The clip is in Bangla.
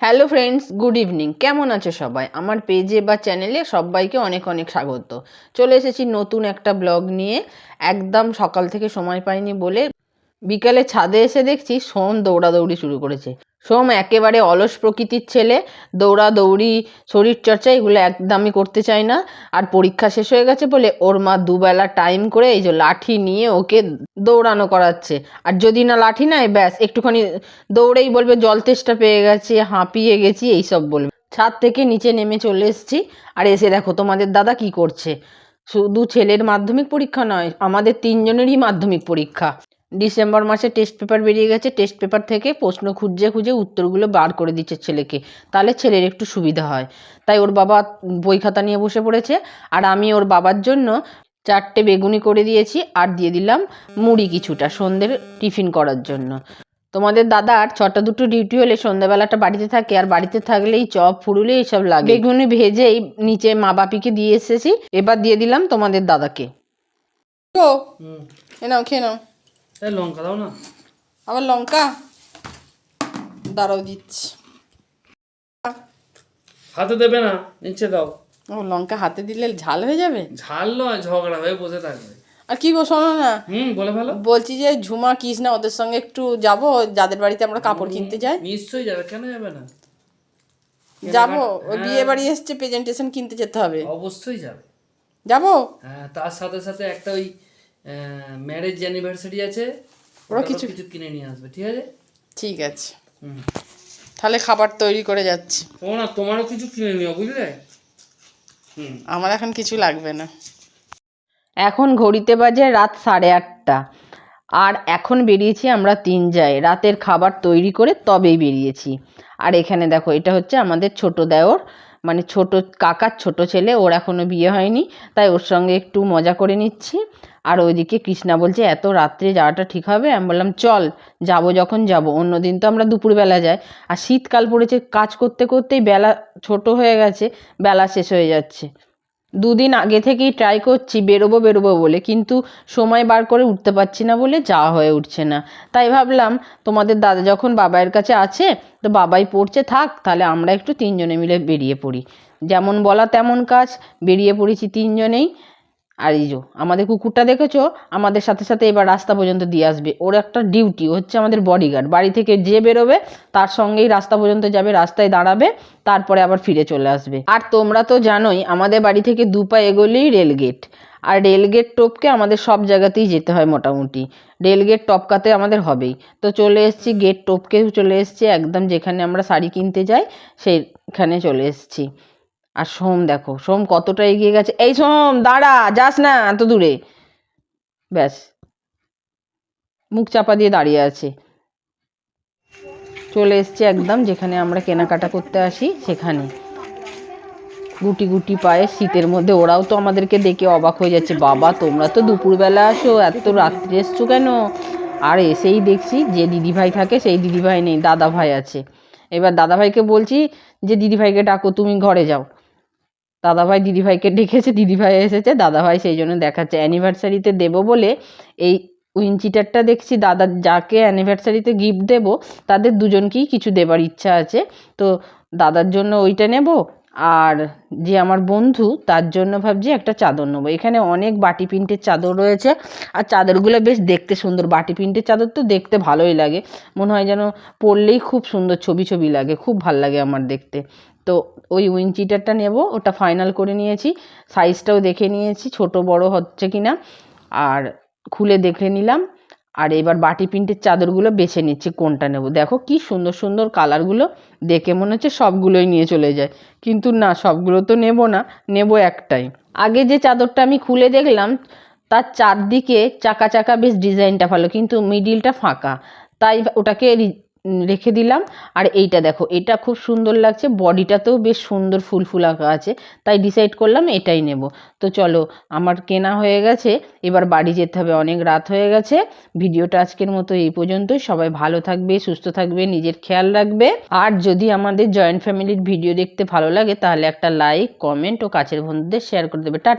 হ্যালো ফ্রেন্ডস গুড ইভিনিং কেমন আছো সবাই? আমার পেজে বা চ্যানেলে সবাইকে অনেক অনেক স্বাগত। চলে এসেছি নতুন একটা ব্লগ নিয়ে। একদম সকাল থেকে সময় পাইনি বলে বিকালে ছাদে এসে দেখছি সোম দৌড়াদৌড়ি শুরু করেছে। সোম একেবারে অলস প্রকৃতির ছেলে, দৌড়াদৌড়ি, শরীরচর্চা এগুলো একদমই করতে চায় না। আর পরীক্ষা শেষ হয়ে গেছে বলে ওর মা দুবেলা টাইম করে এই যে লাঠি নিয়ে ওকে দৌড়ানো করাচ্ছে। আর যদি না লাঠি নেয়, ব্যাস, একটুখানি দৌড়েই বলবে, জল তেষ্টা পেয়ে গেছে, হাঁপিয়ে গেছি, এইসব বলবে। ছাদ থেকে নিচে নেমে চলে এসেছি। আর এসে দেখো তোমাদের দাদা কি করছে। শুধু ছেলের মাধ্যমিক পরীক্ষা নয়, আমাদের তিনজনেরই মাধ্যমিক পরীক্ষা। ডিসেম্বর মাসে টেস্ট পেপার বেরিয়ে গেছে। টেস্ট পেপার থেকে প্রশ্ন খুঁজে খুঁজে উত্তরগুলো বার করে দিচ্ছে ছেলেকে। তাহলে ছেলের একটু সুবিধা হয়। তাই ওর বাবা বই খাতা নিয়ে বসে পড়েছে। আর আমি ওর বাবার জন্য চারটে বেগুনি করে দিয়েছি আর দিয়ে দিলাম মুড়ি কিছুটা সন্ধ্যের টিফিন করার জন্য। তোমাদের দাদার ছটা দুটো ডিউটি হলে সন্ধ্যাবেলাটা বাড়িতে থাকে আর বাড়িতে থাকলেই চপ ফুরুলে এইসব লাগে। বেগুনি ভেজেই নিচে মা বাপিকে দিয়ে এসেছি। এবার দিয়ে দিলাম তোমাদের দাদাকে। তো এ নাও খেয়ে নাও। লঙ্কা দাও না? আবার লঙ্কা? দাঁড়াও দিচ্ছি। হাতে দেবে না নিচে দাও। ও লঙ্কা হাতে দিলে ঝাল হয়ে যাবে? ঝাল নয় ঝগড়া হয়ে বসে থাকবে। আর কি গো শোনো না। হুম বলে ভালো বলছি যে ঝুমা না ওদের সঙ্গে একটু যাব যাদের বাড়িতে আমরা কাপড় কিনতে যাই। নিশ্চয়ই যাবে কেন যাবে না? যাব ওই বিয়ে বাড়ি এসছে প্রেজেন্টেশন কিনতে যেতে হবে। অবশ্যই যাবে। যাব? হ্যাঁ তার সাথে সাথে একটা ওই ম্যারেজ অ্যানিভার্সারি আছে ওরা কিছু- কিছু কিনে নিয়ে আসবে ঠিক আছে? ঠিক আছে। হুম। তাহলে খাবার তৈরি করে যাচ্ছি। ও না তোমারও কিছু কিনে নিও বুঝলে? আমার এখন কিছু লাগবে না। এখন ঘড়িতে বাজে রাত সাড়ে আটটা। আর এখন বেরিয়েছি আমরা তিন যাই রাতের খাবার তৈরি করে তবেই বেরিয়েছি। আর এখানে দেখো এটা হচ্ছে আমাদের ছোট দেওর মানে ছোট কাকার ছোট ছেলে, ওর এখনও বিয়ে হয়নি, তাই ওর সঙ্গে একটু মজা করে নিচ্ছি। আর ওইদিকে কৃষ্ণা বলছে, এত রাত্রে যাওয়াটা ঠিক হবে? আমি বললাম, চল, যাব যখন যাব অন্য দিন তো আমরা দুপুরবেলা যাই। আর শীতকাল পড়েছে, কাজ করতে করতেই বেলা ছোট হয়ে গেছে, বেলা শেষ হয়ে যাচ্ছে। দুদিন আগে থেকেই ট্রাই করছি, বেরোবো বেরোবো বলে। কিন্তু সময় বার করে উঠতে পারছি না বলে যাওয়া হয়ে উঠছে না। তাই ভাবলাম, তোমাদের দাদা যখন বাবাইয়ের কাছে আছে, তো বাবাই পড়ছে, থাক, তাহলে আমরা একটু তিনজনে মিলে বেরিয়ে পড়ি। যেমন বলা তেমন কাজ, বেরিয়ে পড়েছি তিনজনেই। আর যো, আমাদের কুকুরটা দেখেছ? আমাদের সাথে সাথে এবার রাস্তা পর্যন্ত দিয়ে আসবে। ওর একটা ডিউটি হচ্ছে আমাদের বডিগার্ড বাড়ি থেকে যে বেরোবে, তার সঙ্গেই রাস্তা পর্যন্ত যাবে, রাস্তায় দাঁড়াবে, তারপরে আবার ফিরে চলে আসবে। আর তোমরা তো জানোই, আমাদের বাড়ি থেকে দু পা এগোলেই রেলগেট আর রেলগেট টপকে আমাদের সব জায়গাতেই যেতে হয় মোটামুটি। রেলগেট টপকাতে আমাদের হবেই। তো চলে এসেছি গেট টপকে চলে এসেছি, একদম যেখানে আমরা শাড়ি কিনতে যাই, সেইখানে চলে এসেছি। আর সোম দেখো, সোম কতটা এগিয়ে গেছে। এই সোম, দাঁড়া, যাস না, এত দূরে। ব্যাস, মুখ চাপা দিয়ে দাঁড়িয়ে আছে। চলে এসছে একদম যেখানে আমরা কেনাকাটা করতে আসি, সেখানে। গুটি গুটি পায়ে শীতের মধ্যে, ওরাও তো আমাদেরকে দেখে অবাক হয়ে যাচ্ছে, বাবা, তোমরা তো দুপুরবেলা আসো, এত রাত্রে এসছো কেন? আর এসেই দেখছি যে দিদিভাই থাকে, সেই দিদিভাই নেই দাদা ভাই আছে। এবার দাদাভাইকে বলছি যে, দিদিভাইকে ডাকো, তুমি ঘরে যাও। দাদাভাই দিদিভাইকে ডেকেছে, দিদিভাই এসেছে, দাদাভাই সেই জন্য দেখাচ্ছে। অ্যানিভার্সারিতে দেবো বলে এই উইন চিটারটা দেখছি, দাদা যাকে অ্যানিভার্সারিতে গিফট দেবো, তাদের দুজনকেই কিছু দেবার ইচ্ছা আছে। তো দাদার জন্য ওইটা নেব আর যে আমার বন্ধু, তার জন্য ভাবছি একটা চাদর নেব। এখানে অনেক বাটি প্রিন্টের চাদর রয়েছে, আর চাদরগুলো বেশ দেখতে সুন্দর। বাটি প্রিন্টের চাদর তো দেখতে ভালোই লাগে। মনে হয় যেন পরলেই খুব সুন্দর ছবি ছবি লাগে, খুব ভালো লাগে আমার দেখতে। তো ওই উইনচিটারটা নেব, ওটা ফাইনাল করে নিয়েছি। সাইজটাও দেখে নিয়েছি, ছোট বড় হচ্ছে কি না আর খুলে দেখে নিলাম। আর এবার বাটি প্রিন্টের চাদরগুলো বেছে নিচ্ছি, কোনটা নেব? দেখো কি সুন্দর সুন্দর কালারগুলো দেখে মনে হচ্ছে সবগুলোই নিয়ে চলে যায়। কিন্তু না, সবগুলো তো নেব না, নেব একটাই। আগে যে চাদরটা আমি খুলে দেখলাম, তার চারদিকে চাকা চাকা বেশ ডিজাইনটা ভালো, কিন্তু মিডিলটা ফাঁকা। তাই ওটাকে রেখে দিলাম। আর এইটা দেখো, এটা খুব সুন্দর লাগছে। বডিটাতেও বেশ সুন্দর ফুল ফুল আঁকা আছে। তাই ডিসাইড করলাম এটাই নেব। তো চলো, আমার কেনা হয়ে গেছে। এবার বাড়ি যেতে হবে, অনেক রাত হয়ে গেছে। ভিডিওটা আজকের মতো এই পর্যন্তই। সবাই ভালো থাকবে, সুস্থ থাকবে, নিজের খেয়াল রাখবে। আর যদি আমাদের জয়েন্ট ফ্যামিলির ভিডিও দেখতে ভালো লাগে, তাহলে একটা লাইক কমেন্ট ও কাছের বন্ধুদের শেয়ার করে দেবে। টা